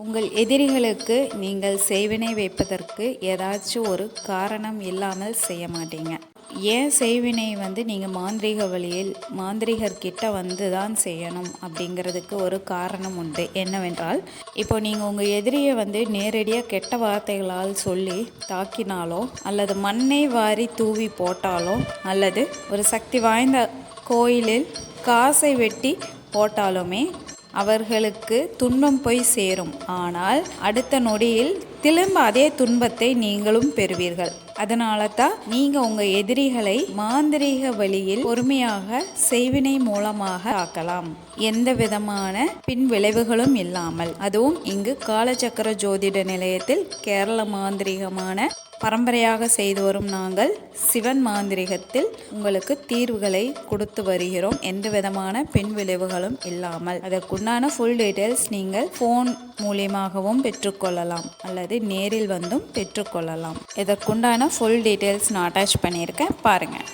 உங்கள் எதிரிகளுக்கு நீங்கள் செய்வினை வைப்பதற்கு ஏதாச்சும் ஒரு காரணம் இல்லாமல் செய்ய மாட்டீங்க. ஏன் செய்வினை வந்து நீங்கள் மாந்திரீக வழியில் மாந்திரிகர்கிட்ட வந்து தான் செய்யணும் அப்படிங்கிறதுக்கு ஒரு காரணம் உண்டு. என்னவென்றால் இப்போ நீங்கள் உங்கள் எதிரியை வந்து நேரடியாக கெட்ட வார்த்தைகளால் சொல்லி தாக்கினாலோ அல்லது மண்ணை வாரி தூவி போட்டாலோ அல்லது ஒரு சக்தி வாய்ந்த கோயிலில் காசை வெட்டி போட்டாலுமே அவர்களுக்கு துன்பம் போய் சேரும். ஆனால் அடுத்த நொடியில் திரும்ப அதே துன்பத்தை நீங்களும் பெறுவீர்கள். அதனால தான் நீங்கள் உங்கள் எதிரிகளை மாந்திரீக வழியில் பொறுமையாக செய்வினை மூலமாக ஆக்கலாம். எந்த விதமான பின் விளைவுகளும் இல்லாமல். அதுவும் இங்கு காலச்சக்கர ஜோதிட நிலையத்தில் கேரள மாந்திரீகமான பரம்பரையாக செய்து வரும் நாங்கள் சிவன் மாந்திரிகத்தில் உங்களுக்கு தீர்வுகளை கொடுத்து வருகிறோம். எந்த விதமான பின் விளைவுகளும் இல்லாமல். அதற்குண்டான ஃபுல் டீட்டெயில்ஸ் நீங்கள் ஃபோன் மூலியமாகவும் பெற்றுக்கொள்ளலாம். அல்லது நேரில் வந்தும் பெற்றுக்கொள்ளலாம். இதற்குண்டான ஃபுல் டீட்டெயில்ஸ் நான் அட்டாச் பண்ணியிருக்கேன். பாருங்கள்